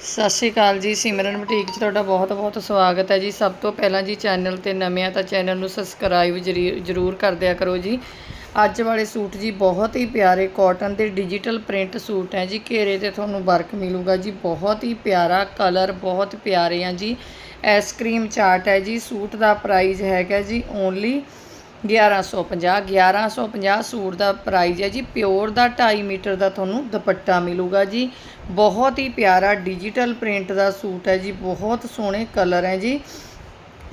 ਸਤਿ ਸ਼੍ਰੀ ਅਕਾਲ ਜੀ, ਸਿਮਰਨ ਬੁਟੀਕ 'ਚ ਤੁਹਾਡਾ ਬਹੁਤ-ਬਹੁਤ ਸਵਾਗਤ ਹੈ ਜੀ। ਸਭ ਤੋਂ ਪਹਿਲਾਂ ਜੀ ਚੈਨਲ ਤੇ ਨਵੇਂ ਆ ਤਾਂ ਚੈਨਲ ਨੂੰ ਸਬਸਕ੍ਰਾਈਬ ਜ਼ਰੂਰ ਕਰ ਦਿਆ ਕਰੋ ਜੀ। ਅੱਜ ਵਾਲੇ ਸੂਟ ਜੀ ਬਹੁਤ ਹੀ ਪਿਆਰੇ ਕਾਟਨ ਦੇ ਡਿਜੀਟਲ ਪ੍ਰਿੰਟ ਸੂਟ ਹੈ ਜੀ। ਘੇਰੇ ਤੇ ਤੁਹਾਨੂੰ ਵਰਕ ਮਿਲੂਗਾ ਜੀ। ਬਹੁਤ ਹੀ ਪਿਆਰਾ ਕਲਰ, ਬਹੁਤ ਪਿਆਰੇ ਆ ਜੀ। ਆਈਸਕ੍ਰੀਮ ਚਾਟ ਹੈ ਜੀ। ਸੂਟ ਦਾ ਪ੍ਰਾਈਸ ਹੈਗਾ ਜੀ ਓਨਲੀ 1150 1150 ਸੂਟ ਦਾ ਪ੍ਰਾਈਜ਼ ਹੈ ਜੀ। ਪਿਓਰ ਦਾ 2.5 ਮੀਟਰ ਦਾ ਤੁਹਾਨੂੰ ਦੁਪੱਟਾ ਮਿਲੂਗਾ ਜੀ। ਬਹੁਤ ਹੀ ਪਿਆਰਾ ਡਿਜੀਟਲ ਪ੍ਰਿੰਟ ਦਾ ਸੂਟ ਹੈ ਜੀ। ਬਹੁਤ ਸੋਹਣੇ ਕਲਰ ਹੈ ਜੀ।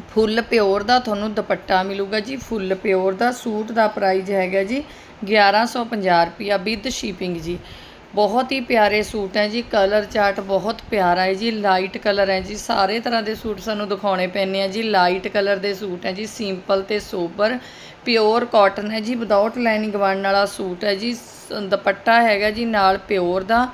ਫੁੱਲ ਪਿਓਰ ਦਾ ਤੁਹਾਨੂੰ ਦੁਪੱਟਾ ਮਿਲੂਗਾ ਜੀ। ਫੁੱਲ ਪਿਓਰ ਦਾ ਸੂਟ ਦਾ ਪ੍ਰਾਈਜ਼ ਹੈਗਾ ਜੀ 1150 ਰੁਪਿਆ ਵਿਦ ਸ਼ਿਪਿੰਗ ਜੀ। ਬਹੁਤ ਹੀ ਪਿਆਰੇ ਸੂਟ ਹੈ ਜੀ ਕਲਰ ਚਾਰਟ ਬਹੁਤ ਪਿਆਰਾ ਹੈ ਜੀ ਲਾਈਟ ਕਲਰ ਹੈ ਜੀ, ਸਾਰੇ ਤਰ੍ਹਾਂ ਦੇ ਸੂਟ ਸਾਨੂੰ ਦਿਖਾਉਣੇ ਪੈਣੇ ਆ ਜੀ ਲਾਈਟ ਕਲਰ ਦੇ ਸੂਟ ਹੈ ਜੀ ਸਿੰਪਲ ਤੇ ਸੋਬਰ ਪਿਓਰ ਕਾਟਨ ਹੈ ਜੀ ਵਿਦਆਊਟ ਲਾਈਨਿੰਗ ਬਣਨ ਵਾਲਾ ਸੂਟ ਹੈ ਜੀ, ਸ- ਦੁਪੱਟਾ ਹੈਗਾ ਜੀ ਨਾਲ ਪਿਓਰ ਦਾ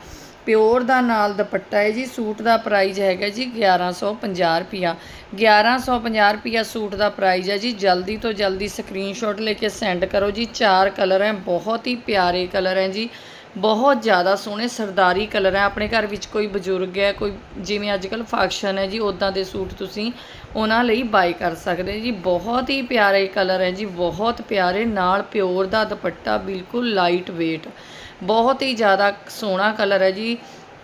ਪਿਓਰ ਦਾ ਨਾਲ ਦੁਪੱਟਾ ਹੈ ਜੀ, ਸੂਟ ਦਾ ਪ੍ਰਾਈਸ ਹੈਗਾ ਜੀ 1150 ਰੁਪਿਆ 1150 ਰੁਪਿਆ ਸੂਟ ਦਾ ਪ੍ਰਾਈਸ ਹੈ ਜੀ, ਜਲਦੀ ਤੋਂ ਜਲਦੀ ਸਕਰੀਨਸ਼ਾਟ ਲੈ ਕੇ ਸੈਂਡ ਕਰੋ ਜੀ, ਚਾਰ ਕਲਰ ਹੈ, ਬਹੁਤ ਹੀ ਪਿਆਰੇ ਕਲਰ ਹੈ ਜੀ ਬਹੁਤ ਜ਼ਿਆਦਾ ਸੋਹਣੇ ਸਰਦਾਰੀ ਕਲਰ ਹੈ। ਆਪਣੇ ਘਰ ਵਿੱਚ ਕੋਈ ਬਜ਼ੁਰਗ ਹੈ, ਕੋਈ ਜਿਵੇਂ ਅੱਜ ਕੱਲ੍ਹ ਫੰਕਸ਼ਨ ਹੈ ਜੀ ਉਦਾਂ ਦੇ ਸੂਟ ਤੁਸੀਂ ਉਹਨਾਂ ਲਈ ਬਾਈ ਕਰ ਸਕਦੇ ਜੀ। ਬਹੁਤ ਹੀ ਪਿਆਰੇ ਕਲਰ ਹੈ ਜੀ, ਬਹੁਤ ਪਿਆਰੇ, ਨਾਲ ਪਿਓਰ ਦਾ ਦੁਪੱਟਾ, ਬਿਲਕੁਲ ਲਾਈਟ weight ਬਹੁਤ ਹੀ ਜ਼ਿਆਦਾ ਸੋਹਣਾ ਕਲਰ ਹੈ ਜੀ।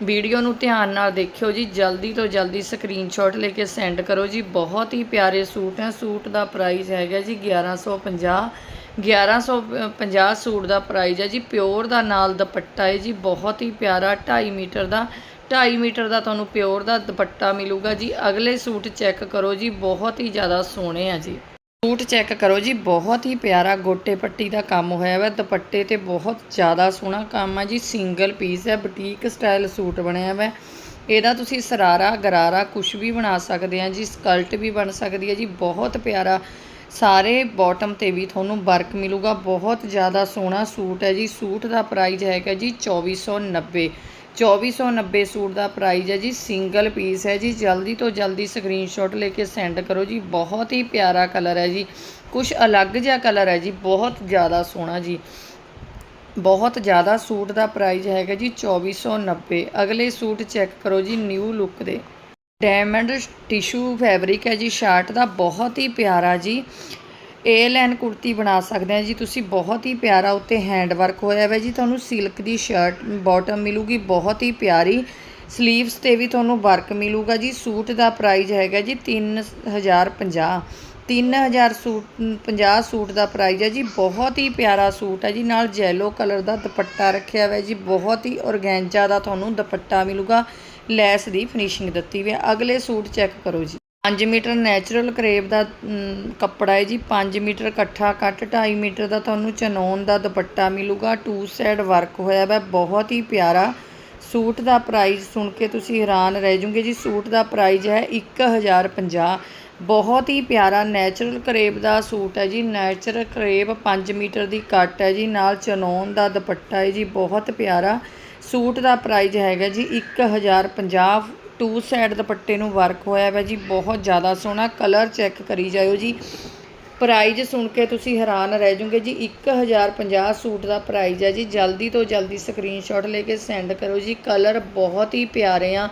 ਵੀਡੀਓ ਨੂੰ ਧਿਆਨ ਨਾਲ ਦੇਖਿਓ ਜੀ, ਜਲਦੀ ਤੋਂ ਜਲਦੀ ਸਕਰੀਨਸ਼ਾਟ ਲੈ ਕੇ ਸੈਂਡ ਕਰੋ ਜੀ। ਬਹੁਤ ਹੀ ਪਿਆਰੇ ਸੂਟ ਹੈ, ਸੂਟ ਦਾ ਪ੍ਰਾਈਸ ਹੈਗਾ ਜੀ 1150 1150 ਸੂਟ ਦਾ ਪ੍ਰਾਈਜ਼ ਹੈ ਜੀ ਪਿਓਰ ਦਾ ਨਾਲ ਦੁਪੱਟਾ ਹੈ ਜੀ, ਬਹੁਤ ਹੀ ਪਿਆਰਾ 2.5 ਮੀਟਰ ਦਾ 2.5 ਮੀਟਰ ਦਾ ਤੁਹਾਨੂੰ ਪਿਓਰ ਦਾ ਦੁਪੱਟਾ ਮਿਲੂਗਾ ਜੀ। ਅਗਲੇ ਸੂਟ ਚੈੱਕ ਕਰੋ ਜੀ, ਬਹੁਤ ਹੀ ਜ਼ਿਆਦਾ ਸੋਹਣੇ ਆ ਜੀ। ਸੂਟ ਚੈੱਕ ਕਰੋ ਜੀ, ਬਹੁਤ ਹੀ ਪਿਆਰਾ ਗੋਟੇ ਪੱਟੀ ਦਾ ਕੰਮ ਹੋਇਆ ਹੋਇਆ ਦੁਪੱਟੇ ਤੇ ਬਹੁਤ ਜ਼ਿਆਦਾ ਸੋਹਣਾ ਕੰਮ ਆ ਜੀ ਸਿੰਗਲ ਪੀਸ ਹੈ ਬੁਟੀਕ ਸਟਾਈਲ ਸੂਟ ਬਣਿਆ ਹੋਇਆ ਇਹਦਾ ਤੁਸੀਂ ਸਰਾਰਾ, ਗਰਾਰਾ ਕੁਝ ਵੀ ਬਣਾ ਸਕਦੇ ਆ ਜੀ ਸਕਲਟ ਵੀ ਬਣ ਸਕਦੀ ਹੈ ਜੀ, ਬਹੁਤ ਪਿਆਰਾ ਸਾਰੇ ਬਾਟਮ ਤੇ ਵੀ ਤੁਹਾਨੂੰ ਵਰਕ ਮਿਲੂਗਾ। ਬਹੁਤ ਜ਼ਿਆਦਾ ਸੋਹਣਾ ਸੂਟ ਹੈ ਜੀ। ਸੂਟ ਦਾ ਪ੍ਰਾਈਸ ਹੈਗਾ ਜੀ 2490 2490 ਸੂਟ ਦਾ ਪ੍ਰਾਈਸ ਹੈ ਜੀ। ਸਿੰਗਲ ਪੀਸ ਹੈ ਜੀ। ਜਲਦੀ ਤੋਂ ਜਲਦੀ ਸਕਰੀਨਸ਼ਾਟ ਲੈ ਕੇ ਸੈਂਡ ਕਰੋ ਜੀ। ਬਹੁਤ ਹੀ ਪਿਆਰਾ ਕਲਰ ਹੈ ਜੀ। ਕੁਝ ਅਲੱਗ ਜਿਹਾ ਕਲਰ ਹੈ ਜੀ। ਬਹੁਤ ਜ਼ਿਆਦਾ ਸੋਹਣਾ ਜੀ। ਬਹੁਤ ਜ਼ਿਆਦਾ ਸੂਟ ਦਾ ਪ੍ਰਾਈਸ ਹੈਗਾ ਜੀ 2490 ਅਗਲੇ ਸੂਟ ਚੈੱਕ ਕਰੋ ਜੀ। ਨਿਊ ਲੁੱਕ ਦੇ। ਡਾਇਮੰਡ ਟਿਸ਼ੂ ਫੈਬਰਿਕ ਹੈ ਜੀ, ਸ਼ਰਟ ਦਾ ਬਹੁਤ ਹੀ ਪਿਆਰਾ ਜੀ। ਏ ਲਾਈਨ ਕੁੜਤੀ ਬਣਾ ਸਕਦੇ ਆ ਜੀ, ਤੁਸੀਂ ਬਹੁਤ ਹੀ ਪਿਆਰਾ ਉੱਤੇ ਹੈਂਡ ਵਰਕ ਹੋਇਆ ਹੋਇਆ ਜੀ। ਤੁਹਾਨੂੰ ਸਿਲਕ ਦੀ ਸ਼ਰਟ ਬਾਟਮ ਮਿਲੂਗੀ, ਬਹੁਤ ਹੀ ਪਿਆਰੀ। ਸਲੀਵਸ ਤੇ ਵੀ ਤੁਹਾਨੂੰ ਵਰਕ ਮਿਲੂਗਾ ਜੀ। ਸੂਟ ਦਾ ਪ੍ਰਾਈਸ ਹੈਗਾ ਜੀ 3050 3000 ਸੂਟ 50 ਸੂਟ ਦਾ ਪ੍ਰਾਈਸ ਹੈ ਜੀ। ਬਹੁਤ ਹੀ ਪਿਆਰਾ ਸੂਟ ਹੈ ਜੀ। ਨਾਲ ਜੈਲੋ ਕਲਰ ਦਾ ਦੁਪੱਟਾ ਰੱਖਿਆ ਹੋਇਆ ਜੀ। ਬਹੁਤ ਹੀ ਔਰਗੈਂਜਾ ਦਾ ਤੁਹਾਨੂੰ ਦੁਪੱਟਾ ਮਿਲੂਗਾ। ਲੈਸ ਦੀ ਫਿਨਿਸ਼ਿੰਗ ਦਿੱਤੀ ਹੋਈ ਹੈ ਅਗਲੇ ਸੂਟ ਚੈੱਕ ਕਰੋ ਜੀ। 5 ਮੀਟਰ ਨੈਚੁਰਲ ਕਰੇਪ ਦਾ ਕੱਪੜਾ ਹੈ ਜੀ। 5 ਮੀਟਰ ਇਕੱਠਾ ਕੱਟ 2.5 ਮੀਟਰ ਦਾ ਤੁਹਾਨੂੰ ਚਨੌਨ ਦਾ ਦੁਪੱਟਾ ਮਿਲੂਗਾ। ਟੂ ਸਾਈਡ ਵਰਕ ਹੋਇਆ ਹੋਇਆ ਬਹੁਤ ਹੀ ਪਿਆਰਾ। ਸੂਟ ਦਾ ਪ੍ਰਾਈਸ ਸੁਣ ਕੇ ਤੁਸੀਂ ਹੈਰਾਨ ਰਹਿ ਜਾਓਗੇ ਜੀ। ਸੂਟ ਦਾ ਪ੍ਰਾਈਸ ਹੈ 1050 ਬਹੁਤ ਹੀ ਪਿਆਰਾ ਨੈਚੁਰਲ ਕਰੇਪ ਦਾ ਸੂਟ ਹੈ ਜੀ। ਨੈਚੁਰਲ ਕਰੇਪ 5 ਮੀਟਰ ਦੀ ਕੱਟ ਹੈ ਜੀ। ਨਾਲ ਚਨੌਨ ਦਾ ਦੁਪੱਟਾ ਹੈ ਜੀ। ਬਹੁਤ ਪਿਆਰਾ। ਸੂਟ ਦਾ ਪ੍ਰਾਈਜ਼ ਹੈਗਾ ਜੀ 1050 ਟੂ ਸਾਈਡ ਦੁਪੱਟੇ ਨੂੰ ਵਰਕ ਹੋਇਆ ਹੋਇਆ ਜੀ, ਬਹੁਤ ਜ਼ਿਆਦਾ ਸੋਹਣਾ ਕਲਰ ਚੈੱਕ ਕਰੀ ਜਾਇਓ ਜੀ। ਪ੍ਰਾਈਜ਼ ਸੁਣ ਕੇ ਤੁਸੀਂ ਹੈਰਾਨ ਰਹਿ ਜਾਓਗੇ ਜੀ 1050 ਸੂਟ ਦਾ ਪ੍ਰਾਈਜ਼ ਹੈ ਜੀ। ਜਲਦੀ ਤੋਂ ਜਲਦੀ ਸਕਰੀਨਸ਼ਾਟ ਲੈ ਕੇ ਸੈਂਡ ਕਰੋ ਜੀ। ਕਲਰ ਬਹੁਤ ਹੀ ਪਿਆਰੇ ਆ,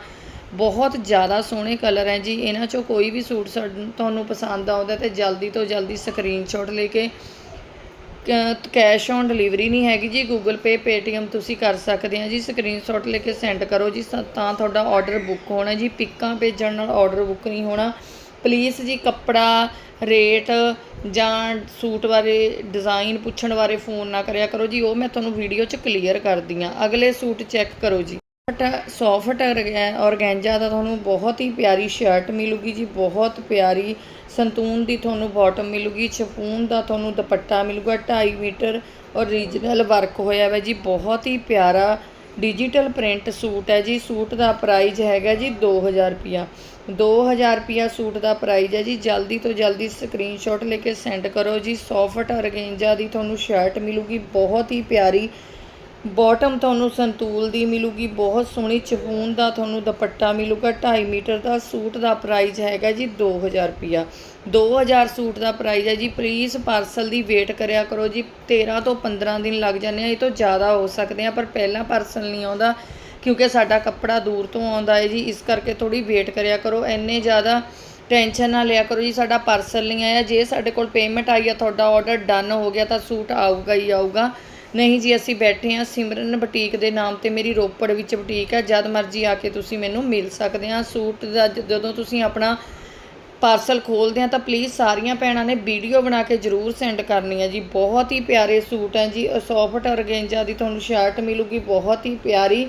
ਬਹੁਤ ਜ਼ਿਆਦਾ ਸੋਹਣੇ ਕਲਰ ਹੈ ਜੀ। ਇਹਨਾਂ ਚੋਂ ਕੋਈ ਵੀ ਸੂਟ ਸਾਨੂੰ- ਤੁਹਾਨੂੰ ਪਸੰਦ ਆਉਂਦਾ ਤੇ ਜਲਦੀ ਤੋਂ ਜਲਦੀ ਸਕਰੀਨਸ਼ਾਟ ਲੈ ਕੇ ਕੈਸ਼ ਔਨ ਡਿਲੀਵਰੀ ਨਹੀਂ ਹੈਗੀ ਜੀ ਗੂਗਲ ਪੇ ਪੇਟੀਐਮ ਤੁਸੀਂ ਕਰ ਸਕਦੇ ਆ ਜੀ ਸਕਰੀਨਸ਼ਾਟ ਲੈ ਕੇ ਸੈਂਡ ਕਰੋ ਜੀ, ਸ- ਤਾਂ ਤੁਹਾਡਾ ਆਰਡਰ ਬੁੱਕ ਹੋਣਾ ਜੀ ਪਿੱਕਾਂ ਭੇਜਣ ਨਾਲ ਆਰਡਰ ਬੁੱਕ ਨਹੀਂ ਹੋਣਾ। ਪਲੀਜ਼ ਜੀ, ਕੱਪੜਾ ਰੇਟ ਜਾਂ ਸੂਟ ਬਾਰੇ ਡਿਜ਼ਾਈਨ ਪੁੱਛਣ ਬਾਰੇ ਫੋਨ ਨਾ ਕਰਿਆ ਕਰੋ ਜੀ, ਉਹ ਮੈਂ ਤੁਹਾਨੂੰ ਵੀਡੀਓ 'ਚ ਕਲੀਅਰ ਕਰਦੀ ਆ ਅਗਲੇ ਸੂਟ ਚੈੱਕ ਕਰੋ ਜੀ। ਸੌਫਟ ਔਰਗੈਂਜਾ ਦਾ ਤੁਹਾਨੂੰ ਬਹੁਤ ਹੀ ਪਿਆਰੀ ਸ਼ਰਟ ਮਿਲੂਗੀ ਜੀ, ਬਹੁਤ ਪਿਆਰੀ ਸੰਤੂਨ ਦੀ ਤੁਹਾਨੂੰ ਬਾਟਮ ਮਿਲੂਗੀ, ਸ਼ਫੂਨ ਦਾ ਤੁਹਾਨੂੰ ਦੁਪੱਟਾ ਮਿਲੂਗਾ 2.5 ਮੀਟਰ ਓਰੀਜਨਲ ਵਰਕ ਹੋਇਆ ਹੋਇਆ ਜੀ, ਬਹੁਤ ਹੀ ਪਿਆਰਾ ਡਿਜੀਟਲ ਪ੍ਰਿੰਟ ਸੂਟ ਹੈ ਜੀ, ਸੂਟ ਦਾ ਪ੍ਰਾਈਜ਼ ਹੈਗਾ ਜੀ 2000 ਰੁਪਿਆ 2000 ਰੁਪਿਆ ਸੂਟ ਦਾ ਪ੍ਰਾਈਜ਼ ਹੈ ਜੀ, ਜਲਦੀ ਤੋਂ ਜਲਦੀ ਸਕਰੀਨਸ਼ਾਟ ਲੈ ਕੇ ਸੈਂਡ ਕਰੋ ਜੀ ਸੌਫਟ ਔਰਗੈਂਜਾ ਦੀ ਤੁਹਾਨੂੰ ਸ਼ਰਟ ਮਿਲੂਗੀ, ਬਹੁਤ ਹੀ ਪਿਆਰੀ ਬਾਟਮ ਤੁਹਾਨੂੰ ਸੰਤੂਲ ਦੀ ਮਿਲੂਗੀ, ਬਹੁਤ ਸੋਹਣੀ ਚਫੂਨ ਦਾ ਤੁਹਾਨੂੰ ਦੁਪੱਟਾ ਮਿਲੂਗਾ 2.5 ਮੀਟਰ ਦਾ ਸੂਟ ਦਾ ਪ੍ਰਾਈਸ ਹੈਗਾ ਜੀ 2000 ਰੁਪਿਆ 2000 ਸੂਟ ਦਾ ਪ੍ਰਾਈਸ ਹੈ ਜੀ ਪਲੀਜ਼ ਪਾਰਸਲ ਦੀ ਵੇਟ ਕਰਿਆ ਕਰੋ ਜੀ 13 ਤੋਂ 15 ਦਿਨ ਲੱਗ ਜਾਂਦੇ ਆ, ਇਹ ਤੋਂ ਜ਼ਿਆਦਾ ਹੋ ਸਕਦੇ ਆ, ਪਰ ਪਹਿਲਾਂ ਪਾਰਸਲ ਨਹੀਂ ਆਉਂਦਾ, ਕਿਉਂਕਿ ਸਾਡਾ ਕੱਪੜਾ ਦੂਰ ਤੋਂ ਆਉਂਦਾ ਹੈ ਜੀ, ਇਸ ਕਰਕੇ ਥੋੜੀ ਵੇਟ ਕਰਿਆ ਕਰੋ, ਇੰਨੇ ਜ਼ਿਆਦਾ ਟੈਨਸ਼ਨ ਨਾ ਲਿਆ ਕਰੋ ਜੀ, ਸਾਡਾ ਪਾਰਸਲ ਨਹੀਂ ਆਇਆ, ਜੇ ਸਾਡੇ ਕੋਲ ਪੇਮੈਂਟ ਆਈ ਆ, ਤੁਹਾਡਾ ਆਰਡਰ ਡਨ ਹੋ ਗਿਆ, ਤਾਂ ਸੂਟ ਆਊਗਾ ਹੀ ਆਊਗਾ। ਨਹੀਂ ਜੀ, ਅਸੀਂ ਬੈਠੇ ਹਾਂ ਸਿਮਰਨ ਬੁਟੀਕ ਦੇ ਨਾਮ ਤੇ, ਮੇਰੀ ਰੋਪੜ ਵਿੱਚ ਬੁਟੀਕ ਹੈ। ਜਦ ਮਰਜ਼ੀ ਆ ਕੇ ਤੁਸੀਂ ਮੈਨੂੰ ਮਿਲ ਸਕਦੇ ਆ ਸੂਟ ਦਾ ਜ- ਜਦੋਂ ਤੁਸੀਂ ਆਪਣਾ ਪਾਰਸਲ ਖੋਲਦੇ ਆ ਤਾਂ ਪਲੀਜ਼ ਸਾਰੀਆਂ ਭੈਣਾਂ ਨੇ ਵੀਡੀਓ ਬਣਾ ਕੇ ਜਰੂਰ ਸੈਂਡ ਕਰਨੀ ਹੈ ਜੀ। ਬਹੁਤ ਹੀ ਪਿਆਰੇ ਸੂਟ ਹੈ ਜੀ। ਸੌਫਟ ਔਰਗੇਂਜਾ ਦੀ ਤੁਹਾਨੂੰ ਸ਼ਰਟ ਮਿਲੂਗੀ, ਬਹੁਤ ਹੀ ਪਿਆਰੀ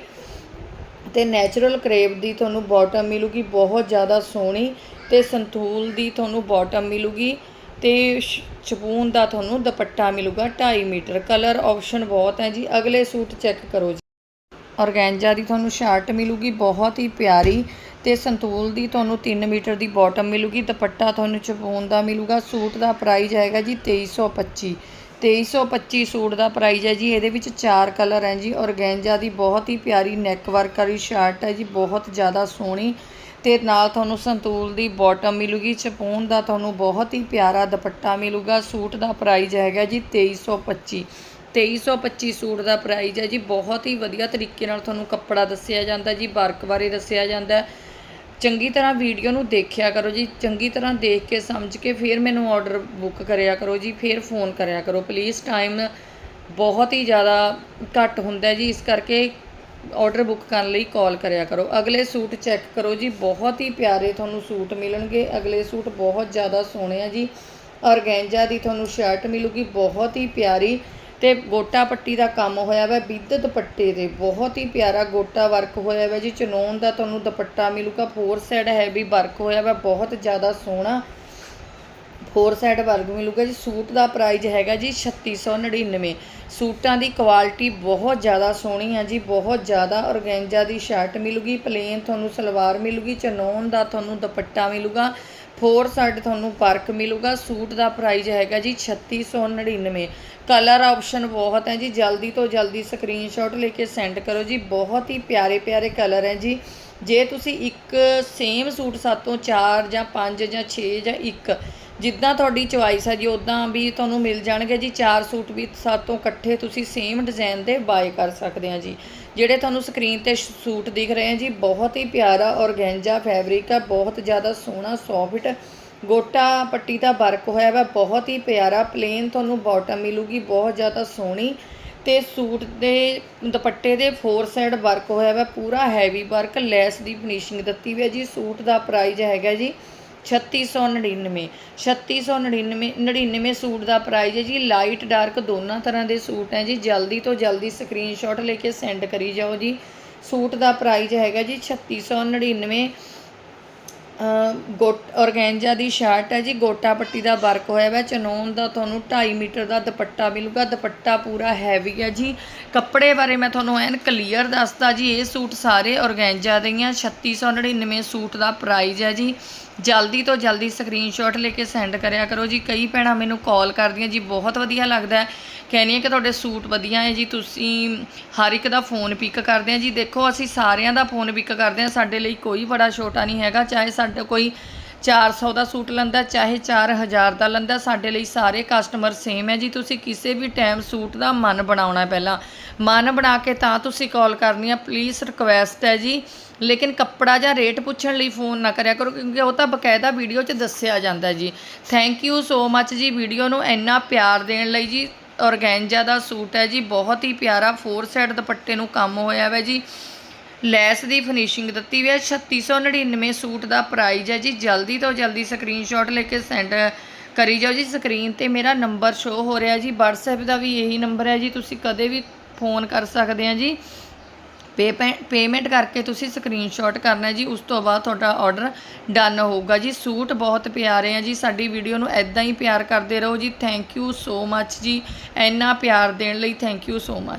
ਤੇ ਨੈਚੁਰਲ ਕਰੇਵ ਦੀ ਤੁਹਾਨੂੰ ਬਾਟਮ ਮਿਲੂਗੀ, ਬਹੁਤ ਜ਼ਿਆਦਾ ਸੋਹਣੀ ਤੇ ਸੰਤੂਲ ਦੀ ਤੁਹਾਨੂੰ ਬਾਟਮ ਮਿਲੂਗੀ। ਤੇ ਸ਼- ਸ਼ਪੂਨ ਦਾ ਤੁਹਾਨੂੰ ਦੁਪੱਟਾ ਮਿਲੂਗਾ 2.5 ਮੀਟਰ। ਕਲਰ ਆਪਸ਼ਨ ਬਹੁਤ ਹੈ ਜੀ। ਅਗਲੇ ਸੂਟ ਚੈੱਕ ਕਰੋ ਜੀ। ਔਰਗੈਂਜਾ ਦੀ ਤੁਹਾਨੂੰ ਸ਼ਰਟ ਮਿਲੂਗੀ, ਬਹੁਤ ਹੀ ਪਿਆਰੀ। ਤੇ ਸੰਤੂਲ ਦੀ ਤੁਹਾਨੂੰ 3 ਮੀਟਰ ਦੀ ਬਾਟਮ ਮਿਲੂਗੀ। ਦੁਪੱਟਾ ਤੁਹਾਨੂੰ ਚਪੂਨ ਦਾ ਮਿਲੂਗਾ। ਸੂਟ ਦਾ ਪ੍ਰਾਈਸ ਹੈਗਾ ਜੀ 2325 2325 ਸੂਟ ਦਾ ਪ੍ਰਾਈਸ ਹੈ ਜੀ। ਇਹਦੇ ਵਿੱਚ ਚਾਰ ਕਲਰ ਹੈ ਜੀ। ਔਰਗੈਂਜਾ ਦੀ ਬਹੁਤ ਹੀ ਪਿਆਰੀ ਨੈਕ ਵਰਕ ਵਾਲੀ ਸ਼ਰਟ ਹੈ ਜੀ। ਬਹੁਤ ਜ਼ਿਆਦਾ ਸੋਹਣੀ। ਤੇ ਨਾਲ ਤੁਹਾਨੂੰ ਸੰਤੂਲ ਦੀ ਬਾਟਮ ਮਿਲੂਗੀ, ਚਪੂਨ ਦਾ ਤੁਹਾਨੂੰ ਬਹੁਤ ਹੀ ਪਿਆਰਾ ਦੁਪੱਟਾ ਮਿਲੂਗਾ, ਸੂਟ ਦਾ ਪ੍ਰਾਈਸ ਹੈਗਾ ਜੀ 2325 2325 ਸੂਟ ਦਾ ਪ੍ਰਾਈਸ ਹੈ ਜੀ, ਬਹੁਤ ਹੀ ਵਧੀਆ ਤਰੀਕੇ ਨਾਲ ਤੁਹਾਨੂੰ ਕੱਪੜਾ ਦੱਸਿਆ ਜਾਂਦਾ ਜੀ, ਵਰਕ ਬਾਰੇ ਦੱਸਿਆ ਜਾਂਦਾ ਚੰਗੀ ਤਰ੍ਹਾਂ ਵੀਡੀਓ ਨੂੰ ਦੇਖਿਆ ਕਰੋ ਜੀ, ਚੰਗੀ ਤਰ੍ਹਾਂ ਦੇਖ ਕੇ, ਸਮਝ ਕੇ ਫਿਰ ਮੈਨੂੰ ਆਰਡਰ ਬੁੱਕ ਕਰਿਆ ਕਰੋ ਜੀ, ਫਿਰ ਫੋਨ ਕਰਿਆ ਕਰੋ। ਪਲੀਜ਼ ਟਾਈਮ ਬਹੁਤ ਹੀ ਜ਼ਿਆਦਾ ਘੱਟ ਹੁੰਦਾ ਜੀ, ਇਸ ਕਰਕੇ ਆਰਡਰ ਬੁੱਕ ਕਰਨ ਲਈ ਕਾਲ ਕਰਿਆ ਕਰੋ। ਅਗਲੇ ਸੂਟ ਚੈੱਕ ਕਰੋ ਜੀ, ਬਹੁਤ ਹੀ ਪਿਆਰੇ ਤੁਹਾਨੂੰ ਸੂਟ ਮਿਲਣਗੇ। ਅਗਲੇ ਸੂਟ ਬਹੁਤ ਜ਼ਿਆਦਾ ਸੋਹਣੇ ਆ ਜੀ। ਔਰਗੈਂਜਾ ਦੀ ਤੁਹਾਨੂੰ ਸ਼ਰਟ ਮਿਲੂਗੀ, ਬਹੁਤ ਹੀ ਪਿਆਰੀ। ਤੇ ਗੋਟਾ ਪੱਟੀ ਦਾ ਕੰਮ ਹੋਇਆ ਵਾ ਵਿਦ ਦੁਪੱਟੇ ਦੇ, ਬਹੁਤ ਹੀ ਪਿਆਰਾ ਗੋਟਾ ਵਰਕ ਹੋਇਆ ਵਾ ਜੀ। ਚਨੋਨ ਦਾ ਤੁਹਾਨੂੰ ਦੁਪੱਟਾ ਮਿਲੂਗਾ ਫੋਰ ਸਾਈਡ ਹੈਵੀ ਵਰਕ ਹੋਇਆ ਵਾ, ਬਹੁਤ ਜ਼ਿਆਦਾ ਸੋਹਣਾ। ਫੋਰ ਸਾਈਡ ਵਰਗ ਮਿਲੂਗਾ ਜੀ। ਸੂਟ ਦਾ ਪ੍ਰਾਈਸ ਹੈਗਾ ਜੀ 3699 ਸੂਟਾਂ ਦੀ ਕੁਆਲਿਟੀ ਬਹੁਤ ਜ਼ਿਆਦਾ ਸੋਹਣੀ ਹੈ ਜੀ, ਬਹੁਤ ਜ਼ਿਆਦਾ ਔਰਗੈਂਜਾ ਦੀ ਸ਼ਰਟ ਮਿਲੂਗੀ ਪਲੇਨ ਤੁਹਾਨੂੰ ਸਲਵਾਰ ਮਿਲੂਗੀ, ਚਨੋਨ ਦਾ ਤੁਹਾਨੂੰ ਦੁਪੱਟਾ ਮਿਲੂਗਾ ਫੋਰ ਸਾਈਡ ਤੁਹਾਨੂੰ ਵਰਕ ਮਿਲੂਗਾ, ਸੂਟ ਦਾ ਪ੍ਰਾਈਸ ਹੈਗਾ ਜੀ 3699 ਕਲਰ ਆਪਸ਼ਨ ਬਹੁਤ ਹੈ ਜੀ, ਜਲਦੀ ਤੋਂ ਜਲਦੀ ਸਕਰੀਨਸ਼ਾਟ ਲੈ ਕੇ ਸੈਂਡ ਕਰੋ ਜੀ, ਬਹੁਤ ਹੀ ਪਿਆਰੇ ਪਿਆਰੇ ਕਲਰ ਹੈ ਜੀ। ਜੇ ਤੁਸੀਂ ਇੱਕ ਸੇਮ ਸੂਟ ਸਾਤੋਂ 4 ਜਾਂ 5 ਜਾਂ 6 ਜਾਂ 1 ਜਿੱਦਾਂ ਤੁਹਾਡੀ ਚੁਆਇਸ ਹੈ ਜੀ ਉਦਾਂ ਵੀ ਤੁਹਾਨੂੰ ਮਿਲ ਜਾਣਗੇ ਜੀ। ਚਾਰ ਸੂਟ ਵੀ ਸਾਤੋਂ ਇਕੱਠੇ ਤੁਸੀਂ ਸੇਮ ਡਿਜ਼ਾਈਨ ਦੇ ਬਾਏ ਕਰ ਸਕਦੇ ਆ ਜੀ। ਜਿਹੜੇ ਤੁਹਾਨੂੰ ਸਕਰੀਨ ਤੇ ਸੂਟ ਦਿਖ ਰਹੇ ਆ ਜੀ, ਬਹੁਤ ਹੀ ਪਿਆਰਾ ਔਰਗੈਂਜਾ ਫੈਬਰਿਕ ਆ, ਬਹੁਤ ਜ਼ਿਆਦਾ ਸੋਹਣਾ ਸੌਫਟ ਗੋਟਾ ਪੱਟੀ ਦਾ ਵਰਕ ਹੋਇਆ ਵਾ, ਬਹੁਤ ਹੀ ਪਿਆਰਾ ਪਲੇਨ ਤੁਹਾਨੂੰ ਬਾਟਮ ਮਿਲੂਗੀ, ਬਹੁਤ ਜ਼ਿਆਦਾ ਸੋਹਣੀ। ਤੇ ਸੂਟ ਦੇ ਦੁਪੱਟੇ ਦੇ ਫੋਰ ਸਾਈਡ ਵਰਕ ਹੋਇਆ ਵਾ, ਪੂਰਾ ਹੈਵੀ ਵਰਕ ਲੈਸ ਦੀ ਫਿਨਿਸ਼ਿੰਗ ਦਿੱਤੀ ਹੋਈ ਹੈ ਜੀ। ਸੂਟ ਦਾ ਪ੍ਰਾਈਸ ਹੈਗਾ ਜੀ 3699 3699 99 ਸੂਟ ਦਾ ਪ੍ਰਾਈਸ ਹੈ ਜੀ ਲਾਈਟ ਡਾਰਕ ਦੋਨਾਂ ਤਰ੍ਹਾਂ ਦੇ ਸੂਟ ਹੈ ਜੀ ਜਲਦੀ ਤੋਂ ਜਲਦੀ ਸਕਰੀਨਸ਼ਾਟ ਲੈ ਕੇ ਸੈਂਡ ਕਰੀ ਜਾਓ ਜੀ। ਸੂਟ ਦਾ ਪ੍ਰਾਈਸ ਹੈਗਾ ਜੀ 3699 ਅ, ਗੋਟ ਔਰਗੈਂਜਾ ਦੀ ਸ਼ਰਟ ਹੈ ਜੀ ਗੋਟਾ ਪੱਟੀ ਦਾ ਵਰਕ ਹੋਇਆ ਹੋਇਆ ਚਨੋਨ ਦਾ ਤੁਹਾਨੂੰ 2.5 ਮੀਟਰ ਦਾ ਦੁਪੱਟਾ ਮਿਲੂਗਾ ਦੁਪੱਟਾ ਪੂਰਾ ਹੈਵੀ ਹੈ ਜੀ। ਕੱਪੜੇ ਬਾਰੇ ਮੈਂ ਤੁਹਾਨੂੰ ਐਨ ਕਲੀਅਰ ਦੱਸਦਾ ਜੀ ਇਹ ਸੂਟ ਸਾਰੇ ਔਰਗੈਂਜਾ ਦੇ ਹੀ ਆ 3699 ਸੂਟ ਦਾ ਪ੍ਰਾਈਸ ਹੈ ਜੀ। ਜਲਦੀ ਤੋਂ ਜਲਦੀ ਸਕਰੀਨਸ਼ਾਟ ਲੈ ਕੇ ਸੈਂਡ ਕਰਿਆ ਕਰੋ ਜੀ। ਕਈ ਭੈਣਾਂ ਮੈਨੂੰ ਕਾਲ ਕਰਦੀਆਂ, ਜੀ ਬਹੁਤ ਵਧੀਆ ਲੱਗਦਾ ਹੈ। ਕਹਿੰਦੀਆਂ ਕਿ ਤੁਹਾਡੇ ਸੂਟ ਵਧੀਆ ਹੈ ਜੀ, ਤੁਸੀਂ ਹਰ ਇੱਕ ਦਾ ਫੋਨ ਪਿਕ ਕਰਦੇ ਆ। ਜੀ ਦੇਖੋ, ਅਸੀਂ ਸਾਰਿਆਂ ਦਾ ਫੋਨ ਪਿਕ ਕਰਦੇ ਆ। ਸਾਡੇ ਲਈ ਕੋਈ ਬੜਾ ਛੋਟਾ ਨਹੀਂ ਹੈਗਾ, ਚਾਹੇ ਸਾਡੇ ਕੋਈ 400 ਦਾ ਸੂਟ ਲੈਂਦਾ, ਚਾਹੇ 4000 ਦਾ ਲੈਂਦਾ, ਸਾਡੇ ਲਈ ਸਾਰੇ ਕਸਟਮਰ ਸੇਮ ਹੈ ਜੀ। ਤੁਸੀਂ ਕਿਸੇ ਵੀ ਟਾਈਮ ਸੂਟ ਦਾ ਮਨ ਬਣਾਉਣਾ ਪਹਿਲਾਂ। ਮਨ ਬਣਾ ਕੇ ਤਾਂ ਤੁਸੀਂ ਕਾਲ ਕਰਨੀ ਆ ਪਲੀਜ਼ ਰਿਕਵੈਸਟ ਹੈ ਜੀ। ਲੇਕਿਨ ਕੱਪੜਾ ਜਾਂ ਰੇਟ ਪੁੱਛਣ ਲਈ ਫੋਨ ਨਾ ਕਰਿਆ ਕਰੋ, ਕਿਉਂਕਿ ਉਹ ਤਾਂ ਬਕਾਇਦਾ ਵੀਡੀਓ 'ਚ ਦੱਸਿਆ ਜਾਂਦਾ ਜੀ। ਥੈਂਕ ਯੂ ਸੋ ਮੱਚ ਜੀ ਵੀਡੀਓ ਨੂੰ ਇੰਨਾ ਪਿਆਰ ਦੇਣ ਲਈ ਜੀ। ਔਰਗੈਂਜਾ ਦਾ ਸੂਟ ਹੈ ਜੀ, ਬਹੁਤ ਹੀ ਪਿਆਰਾ। ਫੋਰ ਸਾਈਡ ਦੁਪੱਟੇ ਨੂੰ ਕੰਮ ਹੋਇਆ ਹੋਇਆ ਜੀ। ਲੈਸ ਦੀ ਫਿਨਿਸ਼ਿੰਗ ਦਿੱਤੀ ਹੋਈ ਹੈ। 3699 ਸੂਟ ਦਾ ਪ੍ਰਾਈਜ਼ ਹੈ ਜੀ। ਜਲਦੀ ਤੋਂ ਜਲਦੀ ਸਕਰੀਨਸ਼ਾਟ ਲੈ ਕੇ ਸੈਂਡ ਕਰੀ ਜਾਓ ਜੀ ਸਕਰੀਨ ਤੇ। ਮੇਰਾ ਨੰਬਰ ਸ਼ੋ ਹੋ ਰਿਹਾ ਜੀ। WhatsApp ਦਾ ਵੀ ਇਹੀ ਨੰਬਰ ਹੈ ਜੀ। ਤੁਸੀਂ ਕਦੇ ਵੀ ਫੋਨ ਕਰ ਸਕਦੇ ਆ ਜੀ। ਪੇ ਪੇਮੈਂਟ ਕਰਕੇ ਤੁਸੀਂ ਸਕਰੀਨਸ਼ਾਟ ਕਰਨਾ ਜੀ। ਉਸ ਤੋਂ ਬਾਅਦ ਤੁਹਾਡਾ ਆਰਡਰ ਡਨ ਹੋਊਗਾ ਜੀ। ਸੂਟ ਬਹੁਤ ਪਿਆਰੇ ਆ ਜੀ। ਸਾਡੀ ਵੀਡੀਓ ਨੂੰ ਐਦਾਂ ਹੀ ਪਿਆਰ ਕਰਦੇ ਰਹੋ ਜੀ। ਥੈਂਕ ਯੂ ਸੋ ਮੱਚ ਜੀ। ਇੰਨਾ ਪਿਆਰ ਦੇਣ ਲਈ ਥੈਂਕ ਯੂ ਸੋ ਮੱਚ